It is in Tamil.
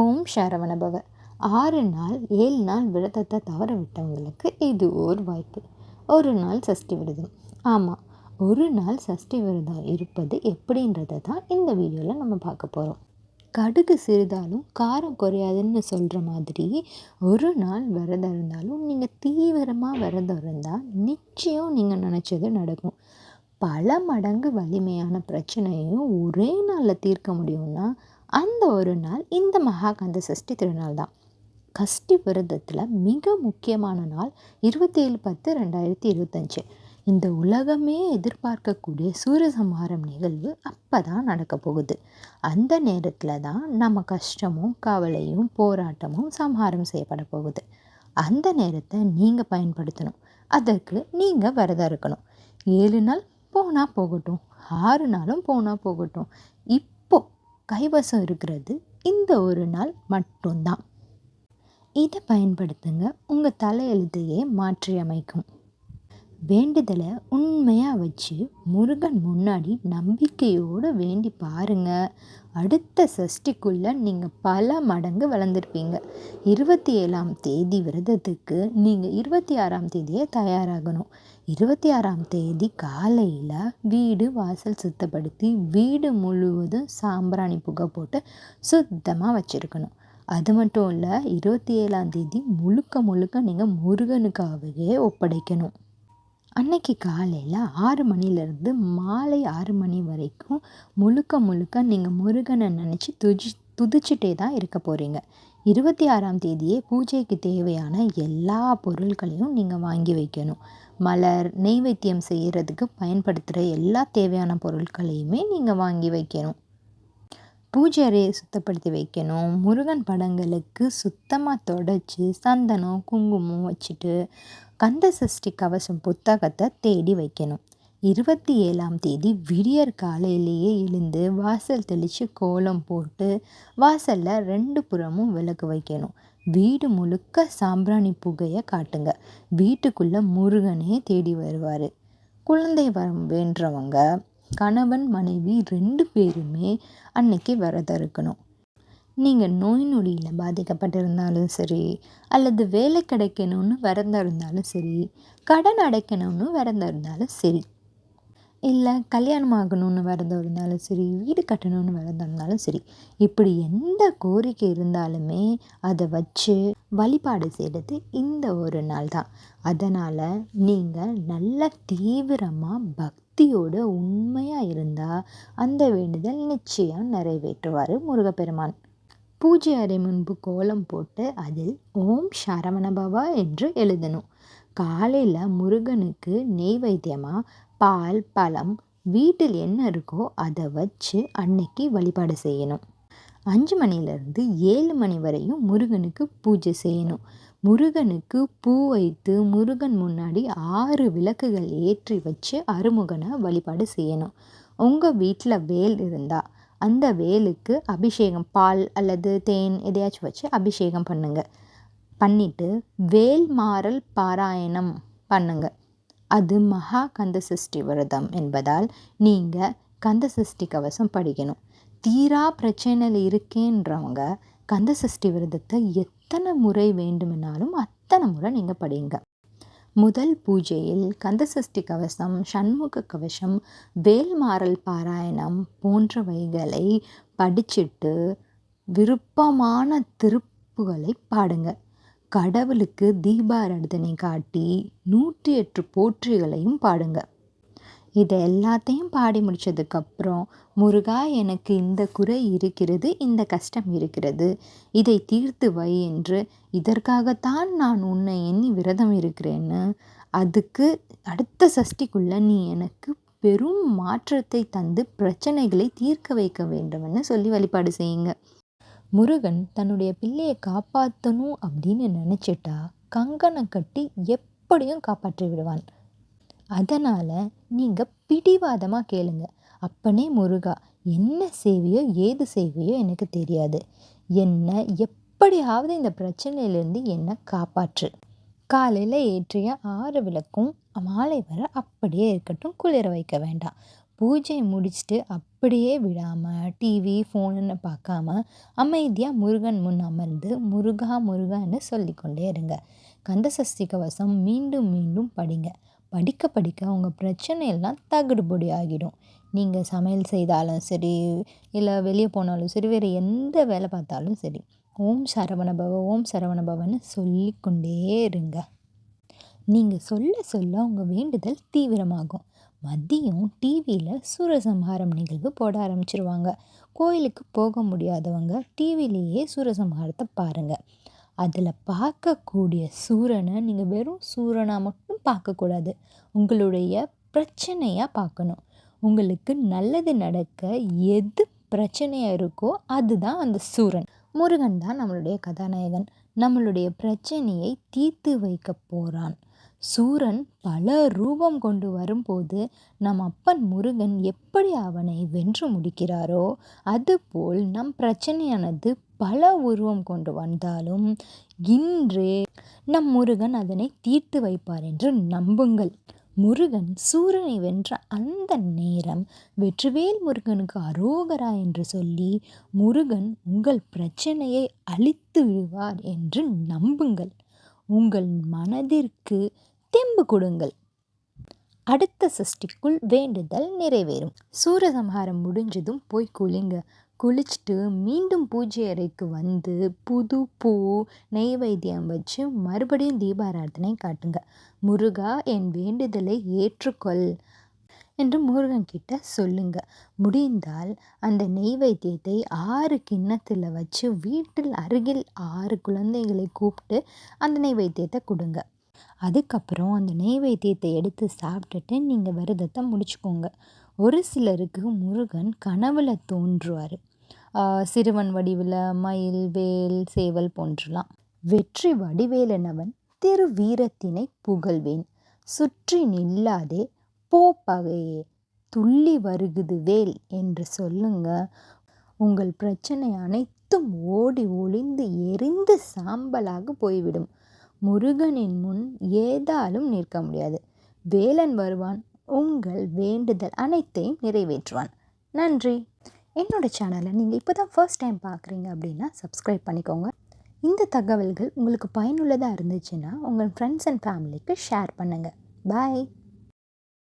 ஓம் சரவணபவ ஆறு நாள் ஏழு நாள் விரதத்தை தவற விட்டவங்களுக்கு இது ஒரு வாய்ப்பு. ஒரு நாள் சஷ்டி விரதம். ஆமாம் ஒரு நாள் சஷ்டி விரதம் இருப்பது எப்படின்றத தான் இந்த வீடியோவில் நம்ம பார்க்க போகிறோம் கடுகு சிறிதாலும் காரம் குறையாதுன்னு சொல்கிற மாதிரி ஒரு நாள் விரதம் இருந்தாலும் நீங்கள் தீவிரமாக விரதம் இருந்தால் நிச்சயம் நீங்கள் நினச்சது நடக்கும். பல மடங்கு வலிமையான பிரச்சனையும் ஒரே நாளில் தீர்க்க முடியும்னா ஒரு நாள் இந்த மகாகந்த சஷ்டி திருநாள் தான். கஷ்டி விரதத்தில் மிக முக்கியமான நாள் இருபத்தேழு பத்து ரெண்டாயிரத்தி இருபத்தஞ்சு. இந்த உலகமே எதிர்பார்க்கக்கூடிய சூரியசம்ஹாரம் நிகழ்வு அப்போ தான் நடக்க போகுது. அந்த நேரத்தில் தான் நம்ம கஷ்டமும் கவலையும் போராட்டமும் சம்ஹாரம் செய்யப்பட போகுது. அந்த நேரத்தை நீங்கள் பயன்படுத்தணும். அதற்கு நீங்கள் விரதம் இருக்கணும். ஏழு நாள் போனால் போகட்டும் ஆறு நாளும் போனால் போகட்டும். இப்போ கைவசம் இருக்கிறது. இந்த ஒரு நாள் மட்டும்தான். இதை பயன்படுத்துங்க. உங்கள் தலையெழுத்தையே மாற்றி அமைக்கும் வேண்டுதலை உண்மையாக வச்சு முருகன் முன்னாடி நம்பிக்கையோடு வேண்டி பாருங்கள் அடுத்த சஷ்டிக்குள்ளே நீங்கள் பல மடங்கு வளர்ந்துருப்பீங்க. இருபத்தி ஏழாம் தேதி விரதத்துக்கு நீங்கள் இருபத்தி ஆறாம் தேதியே தயாராகணும். இருபத்தி ஆறாம் தேதி காலையில் வீடு வாசல் சுத்தப்படுத்தி வீடு முழுவதும் சாம்பிராணி புகை போட்டு சுத்தமாக வச்சுருக்கணும். அது மட்டும் இல்லை இருபத்தி ஏழாம் தேதி முழுக்க முழுக்க நீங்கள் முருகனுக்காகவே ஒப்படைக்கணும். அன்னைக்கு காலையில் ஆறு மணிலேருந்து மாலை ஆறு மணி வரைக்கும் முழுக்க முழுக்க நீங்கள் முருகனை நினச்சி துஜி துதிச்சிட்டே தான் இருக்க போகிறீங்க இருபத்தி ஆறாம் தேதியே பூஜைக்கு தேவையான எல்லா பொருட்களையும் நீங்கள் வாங்கி வைக்கணும். மலர் நெய்வேத்தியம் செய்கிறதுக்கு பயன்படுத்துகிற எல்லா தேவையான பொருட்களையுமே நீங்கள் வாங்கி வைக்கணும். பூஜை அறையை சுத்தப்படுத்தி வைக்கணும். முருகன் படங்களுக்கு சுத்தமாக தொடச்சி சந்தனம் குங்குமம் வச்சுட்டு கந்த சஷ்டி கவசம் புத்தகத்தை தேடி வைக்கணும். இருபத்தி ஏழாம் தேதி விடியற் காலையிலேயே எழுந்து வாசல் தெளித்து கோலம் போட்டு வாசலில் ரெண்டு புறமும் விளக்கு வைக்கணும். வீடு முழுக்க சாம்பிராணி புகையை காட்டுங்க. வீட்டுக்குள்ளே முருகனே தேடி வருவார். குழந்தை வரம் வேண்டவங்க கணவன் மனைவி ரெண்டு பேருமே அன்னைக்கு விரதம் இருக்கணும். நீங்கள் நோய் நொடியில் பாதிக்கப்பட்டிருந்தாலும் சரி அல்லது வேலை கிடைக்கணும்னு விரதம் இருந்தாலும் சரி கடன் அடைக்கணும்னு விரதம் இருந்தாலும் சரி இல்லை கல்யாணம் ஆகணும்னு விரதம் இருந்தாலும் சரி வீடு கட்டணும்னு விரதம் இருந்தாலும் சரி இப்படி எந்த கோரிக்கை இருந்தாலுமே அதை வச்சு வழிபாடு செய்கிறது இந்த ஒரு நாள் தான். அதனால் நீங்கள் நல்ல தீவிரமாக பக்தியோட உண்மையாக இருந்தால் அந்த வேண்டுதல் நிச்சயம் நிறைவேற்றுவார் முருகப்பெருமான். பூஜை அறை முன்பு கோலம் போட்டு அதில் ஓம் சரவணபவா என்று எழுதணும். காலையில் முருகனுக்கு நெய்வேத்தியமாக பால் பழம் வீட்டில் என்ன இருக்கோ அதை வச்சு அன்னைக்கு வழிபாடு செய்யணும். அஞ்சு மணிலேருந்து ஏழு மணி வரையும் முருகனுக்கு பூஜை செய்யணும். முருகனுக்கு பூ வைத்து முருகன் முன்னாடி ஆறு விளக்குகள் ஏற்றி வச்சு அருமுகனை வழிபாடு செய்யணும். உங்கள் வீட்டில் வேல் இருந்தால் அந்த வேலுக்கு அபிஷேகம் பால் அல்லது தேன் எதையாச்சும் வச்சு அபிஷேகம் பண்ணுங்கள் பண்ணிவிட்டு வேல் மாறல் பாராயணம் பண்ணுங்கள் அது மகா கந்த சஷ்டி விரதம் என்பதால் நீங்கள் கந்த சஷ்டி கவசம் படிக்கணும். தீரா பிரச்சனையில் இருக்கேன்றவங்க கந்த சஷ்டி விரதத்தை எத்தனை முறை வேண்டுமெனாலும் அத்தனை முறை நீங்கள் படிங்க. முதல் பூஜையில் கந்தசஷ்டி கவசம் சண்முக கவசம் வேல்மாறல் பாராயணம் போன்றவைகளை படிச்சுட்டு விருப்பமான திருப்புகளை பாடுங்க. கடவுளுக்கு தீபாராதனை காட்டி நூற்றி எட்டு போற்றிகளையும் பாடுங்க. இதை எல்லாத்தையும் பாடி முடித்ததுக்கப்புறம் முருகா எனக்கு இந்த குறை இருக்கிறது இந்த கஷ்டம் இருக்கிறது. இதை தீர்த்து வை என்று இதற்காகத்தான் நான் உன்னை எண்ணி விரதம் இருக்கிறேன்னு அதுக்கு அடுத்த சஷ்டிக்குள்ளே நீ எனக்கு பெரும் மாற்றத்தை தந்து பிரச்சனைகளை தீர்க்க வைக்க வேண்டும்னு சொல்லி வழிபாடு செய்யுங்க. முருகன் தன்னுடைய பிள்ளையை காப்பாற்றணும் அப்படின்னு நினச்சிட்டா கங்கணம் கட்டி எப்படியும் காப்பாற்றி விடுவான். அதனால் நீங்கள் பிடிவாதமாக கேளுங்க. அப்பனே முருகா என்ன செய்வியோ ஏது செய்வியோ எனக்கு தெரியாது. என்னை எப்படியாவது இந்த பிரச்சனையிலேருந்து என்னை காப்பாற்று. காலையில் ஏற்றிய ஆறு விளக்கும் மாலை வர அப்படியே இருக்கட்டும் குளிர வைக்க வேண்டாம். பூஜை முடிச்சுட்டு அப்படியே விடாமல் டிவி ஃபோனுன்னு பார்க்காம அமைதியாக முருகன் முன் அமர்ந்து முருகா முருகான்னு சொல்லிக்கொண்டே இருங்க. கந்தசஷ்டி கவசம் மீண்டும் மீண்டும் படிங்க. படிக்க படிக்க உங்கள் பிரச்சனை எல்லாம் ஆகிடும். நீங்கள் சமையல் செய்தாலும் சரி இல்லை வெளியே போனாலும் சரி வேறு எந்த வேலை பார்த்தாலும் சரி ஓம் சரவணபவ ஓம் சரவணபவன்னு சொல்லிக்கொண்டே இருங்க. நீங்கள் சொல்ல சொல்ல உங்கள் வேண்டுதல் தீவிரமாகும். மதியம் டிவியில் சூரசம்ஹாரம் நிகழ்வு போட ஆரம்பிச்சிருவாங்க. கோயிலுக்கு போக முடியாதவங்க டிவிலேயே சூரசம்ஹாரத்தை பாருங்கள் அதில் பார்க்கக்கூடிய சூரனை நீங்கள் வெறும் சூரனாக மட்டும் பார்க்கக்கூடாது. உங்களுடைய பிரச்சனையாக பார்க்கணும். உங்களுக்கு நல்லது நடக்க எது பிரச்சனையாக இருக்கோ அதுதான் அந்த சூரன். முருகன் தான் நம்மளுடைய கதாநாயகன். நம்மளுடைய பிரச்சனையை தீர்த்து வைக்க போகிறான் சூரன் பல ரூபம் கொண்டு வரும்போது நம் அப்பன் முருகன் எப்படி அவனை வென்று முடிக்கிறாரோ அதுபோல் நம் பிரச்சனையானது பல உருவம் கொண்டு வந்தாலும் இன்று நம் முருகன் அதனை தீர்த்து வைப்பார் என்று நம்புங்கள். முருகன் சூரனை வென்ற அந்த நேரம் வெற்றிவேல் முருகனுக்கு அரோகரா என்று சொல்லி முருகன் உங்கள் பிரச்சனையை அழித்து விடுவார் என்று நம்புங்கள். உங்கள் மனதிற்கு தெம்பு கொடுங்கள். அடுத்த சஷ்டிக்குள் வேண்டுதல் நிறைவேறும். சூரசம்ஹாரம் முடிஞ்சதும் போய் குளிங்க. குளிச்சுட்டு மீண்டும் பூஜை அறைக்கு வந்து புது பூ நெய்வேத்தியம் வச்சு மறுபடியும் தீபாராதனை காட்டுங்க. முருகா என் வேண்டுதலை ஏற்றுக்கொள். என்று முருகன் கிட்ட சொல்லுங்க. முடிந்தால் அந்த நெய்வேத்தியத்தை ஆறு கிண்ணத்தில் வச்சு வீட்டில் அருகில் ஆறு குழந்தைகளை கூப்பிட்டு அந்த நெய்வேத்தியத்தை கொடுங்க. அதுக்கப்புறம் அந்த நெய்வேத்தியத்தை எடுத்து சாப்பிட்டுட்டு நீங்கள் விரதத்தை முடிச்சுக்கோங்க. ஒரு சிலருக்கு முருகன் கனவுல தோன்றுவார். சிறுவன் வடிவில் மயில் வேல் சேவல் போன்றலாம். வெற்றி வடிவேலனவன் திரு வீரத்தினை புகழ்வேன். சுற்றி நில்லாதே போ பகையே துள்ளி வருகுது வேல் என்று சொல்லுங்க. உங்கள் பிரச்சனை அனைத்தும் ஓடி ஒளிந்து எரிந்து சாம்பலாக போய்விடும். முருகனின் முன் ஏதாலும் நிற்க முடியாது. வேலன் வருவான் உங்கள் வேண்டுதல் அனைத்தையும் நிறைவேற்றுவான். நன்றி. என்னோடய சேனலை நீங்கள் இப்போ தான் ஃபர்ஸ்ட் டைம் பார்க்குறீங்க அப்படின்னா சப்ஸ்கிரைப் பண்ணிக்கோங்க. இந்த தகவல்கள் உங்களுக்கு பயனுள்ளதாக இருந்துச்சுன்னா உங்கள் ஃப்ரெண்ட்ஸ் அண்ட் ஃபேமிலிக்கு ஷேர் பண்ணுங்கள் பாய்